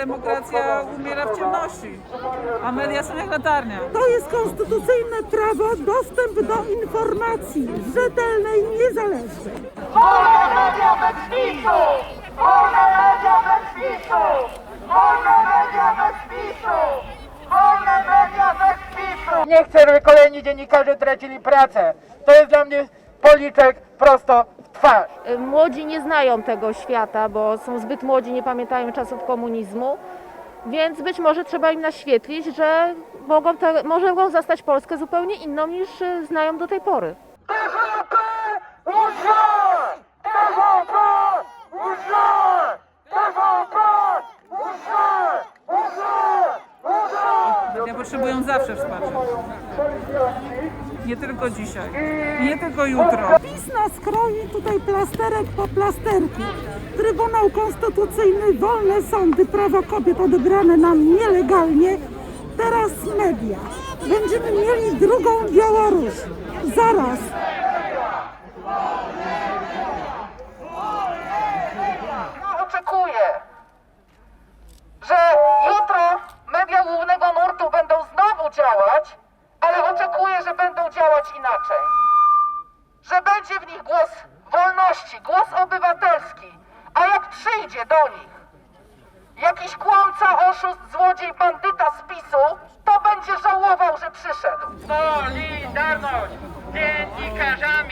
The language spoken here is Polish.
Demokracja umiera w ciemności, a media są jak latarnia. To jest konstytucyjne prawo dostęp do informacji rzetelnej, niezależnej. Wolne media bez PiSu! Wolne media bez PiSu! Wolne media bez PiSu! Wolne media bez PiSu! Nie chcę, żeby kolejni dziennikarze tracili pracę. To jest dla mnie policzek prosto twarz. Młodzi nie znają tego świata, bo są zbyt młodzi, nie pamiętają czasów komunizmu, więc być może trzeba im naświetlić, że mogą, te, mogą zastać Polskę zupełnie inną niż y, znają do tej pory. Potrzebują zawsze wsparcia. Nie tylko dzisiaj, nie tylko jutro. PiS nas tutaj plasterek po plasterku. Trybunał Konstytucyjny, wolne sądy, prawa kobiet odebrane nam nielegalnie. Teraz media. Będziemy mieli drugą Białoruś. Zaraz. Inaczej. Że będzie w nich głos wolności, głos obywatelski, a jak przyjdzie do nich jakiś kłamca, oszust, złodziej, bandyta z PiSu, to będzie żałował, że przyszedł. Solidarność z dziennikarzami